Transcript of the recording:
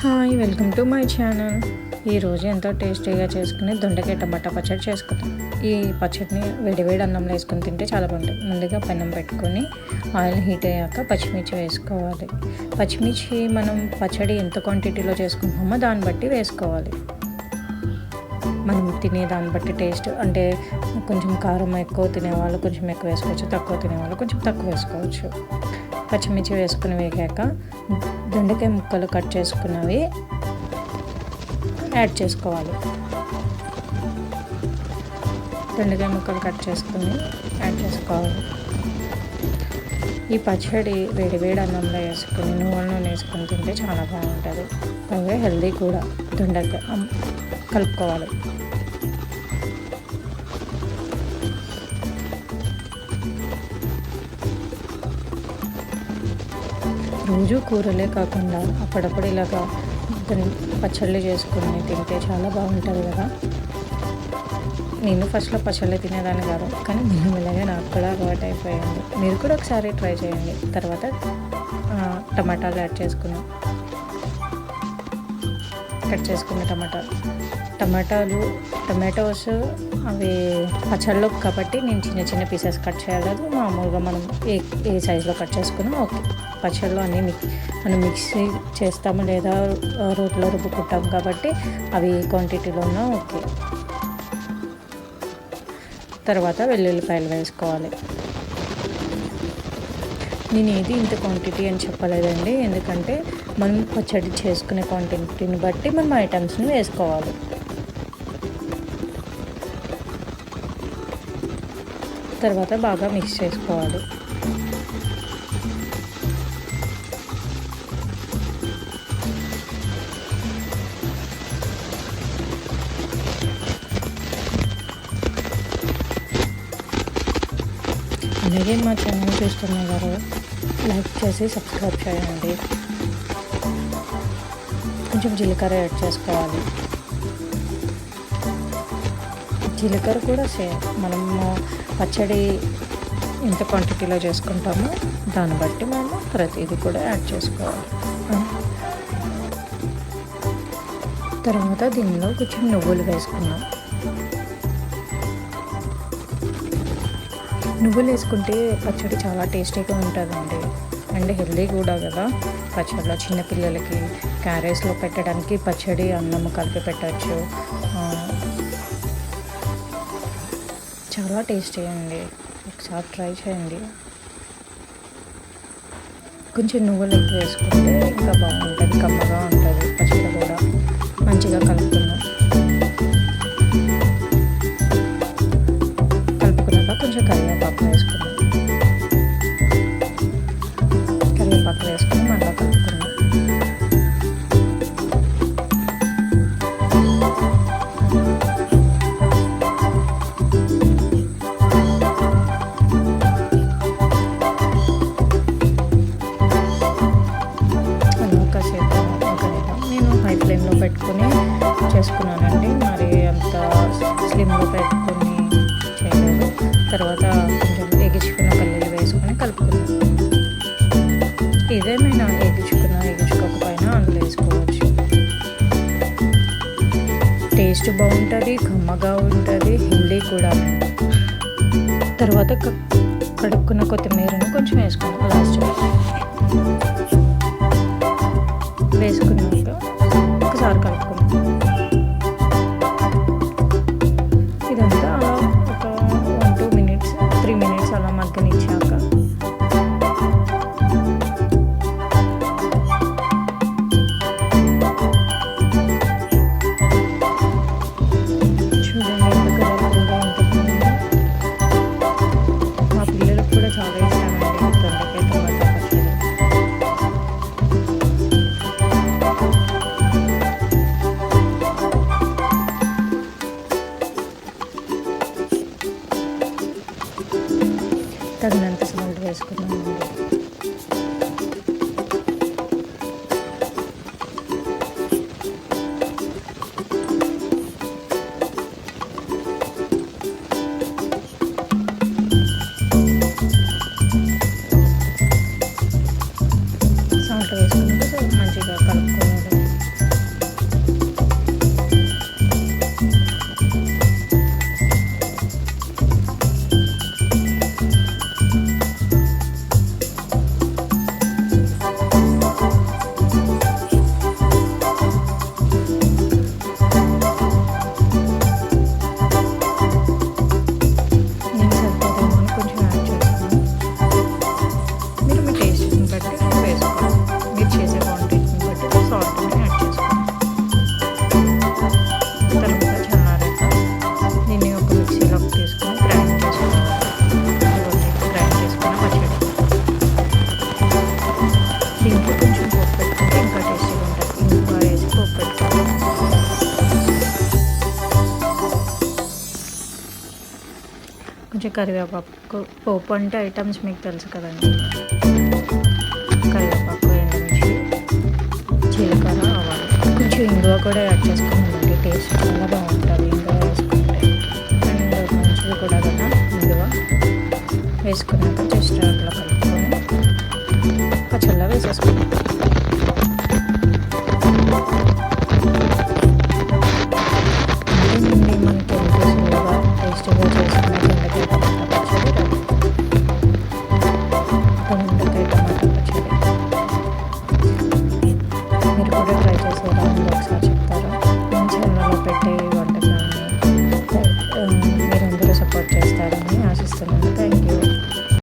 Hi welcome to my channel ఈరోజు ఎంతో టేస్టీగా చేసుకుని దొండకాయ టమాటా పచ్చడి చేసుకుందాం. ఈ పచ్చడిని వేడివేడి అన్నంలో వేసుకొని తింటే చాలా బాగుంటుంది. ముందుగా పెన్నం పెట్టుకొని ఆయిల్ హీట్ అయ్యాక పచ్చిమిర్చి వేసుకోవాలి. పచ్చిమిర్చి మనం పచ్చడి ఎంత క్వాంటిటీలో చేసుకుంటామో దాన్ని బట్టి వేసుకోవాలి. మనం తినే దాన్ని బట్టి టేస్ట్ అంటే కొంచెం కారం ఎక్కువ తినేవాళ్ళు కొంచెం ఎక్కువ వేసుకోవచ్చు తక్కువ తినేవాళ్ళు కొంచెం తక్కువ వేసుకోవచ్చు. పచ్చిమిర్చి వేసుకుని వేగాక దొండకాయ ముక్కలు కట్ చేసుకున్నవి యాడ్ చేసుకోవాలి. దొండకాయ ముక్కలు కట్ చేసుకుని యాడ్ చేసుకోవాలి. ఈ పచ్చడి వేడి వేడి అన్నంలో వేసుకుని నువ్వుల నూనె వేసుకొని తింటే చాలా బాగుంటుంది. అలాగే హెల్దీ కూడా. దొండకాయ కలుపుకోవాలి. రోజు కూరలే కాకుండా అప్పుడప్పుడు ఇలాగా పచ్చళ్ళు చేసుకుని తింటే చాలా బాగుంటుంది కదా. నేను ఫస్ట్లో పచ్చళ్ళు తినేదాన్ని కాదు కానీ మెల్లమెల్లగా నాకు కూడా అలవాటు అయిపోయింది. మీరు కూడా ఒకసారి ట్రై చేయండి. తర్వాత టమాటాలు యాడ్ చేసుకున్నాం కట్ చేసుకున్న టమాటాలు టమాటాలు టమాటోస్ అవి పచ్చళ్ళు కాబట్టి నేను చిన్న చిన్న పీసెస్ కట్ చేయలేదు. మామూలుగా మనం ఏ ఏ సైజులో కట్ చేసుకున్నా ఓకే. పచ్చళ్ళు అన్నీ మిక్ మనం మిక్సీ చేస్తాము లేదా రోట్లో రుబ్బుకుంటాం కాబట్టి అవి క్వాంటిటీలో ఉన్నా ఓకే. తర్వాత వెల్లుల్లిపాయలు వేసుకోవాలి. నేను ఏది ఇంత క్వాంటిటీ అని చెప్పలేదండి. ఎందుకంటే మనం పచ్చడి చేసుకునే క్వాంటిటీని బట్టి మనం ఐటమ్స్ని వేసుకోవాలి. తర్వాత బాగా మిక్స్ చేసుకోవాలి. అలాగే మా ఛానల్ చూస్తున్నారు లైక్ చేసి సబ్స్క్రైబ్ చేయండి. కొంచెం జీలకర్ర యాడ్ చేసుకోవాలి. జీలకర్ర కూడా సేమ్ మనము పచ్చడి ఎంత క్వాంటిటీలో చేసుకుంటామో. దాన్ని బట్టి మనము ప్రతిదీ కూడా యాడ్ చేసుకోవాలి. తర్వాత దీనిలో కొంచెం నువ్వులు వేసుకున్నాం నువ్వులు వేసుకుంటే పచ్చడి చాలా టేస్టీగా ఉంటుందండి. అండ్ హెల్దీ కూడా కదా. పచ్చడిలో చిన్నపిల్లలకి క్యారెట్స్లో పెట్టడానికి పచ్చడి అన్నం కలిపి పెట్టచ్చు. చాలా టేస్టీ అండి. ఒకసారి ట్రై చేయండి. కొంచెం నువ్వులు ఎక్కువ వేసుకుంటే ఇంకా బాగుంటుంది కమ్మగా ఉంటుంది పచ్చడి కూడా. మంచిగా కలుపుకుందాం. వేసుకున్నాం కరివేపాకు వేసుకుని మళ్ళీ కలుపుకున్నాం పెట్టుకుని చేసుకున్నానండి. మరి అంత స్లిమ్లో పెట్టుకుని టేస్ట్ బాగుంటుంది కమ్మగా ఉంటుంది హెల్దీ కూడా. తర్వాత కడుక్కున్న కొత్తిమీరను కొంచెం వేసుకున్నాం లాస్ట్లో తగినంత సాల్ట్ వేసుకున్నామండి కొంచెం కరివేపాకు పోపు అంటే ఐటమ్స్ మీకు తెలుసు కదండి. కరివేపాకు ఎండుమిర్చి జీలకర్ర ఆవాలు. కొంచెం ఇంగువ కూడా యాడ్ చేసుకున్నామండి టేస్ట్ చాలా బాగుంటుంది ఇంగువ వేసుకుంటే. అండ్ మంచిది కూడా కదా ఇంగువ వేసుకున్నాక జస్ట్ అట్లా కలుపుకొని పచ్చళ్ళ వేసేసుకున్నాం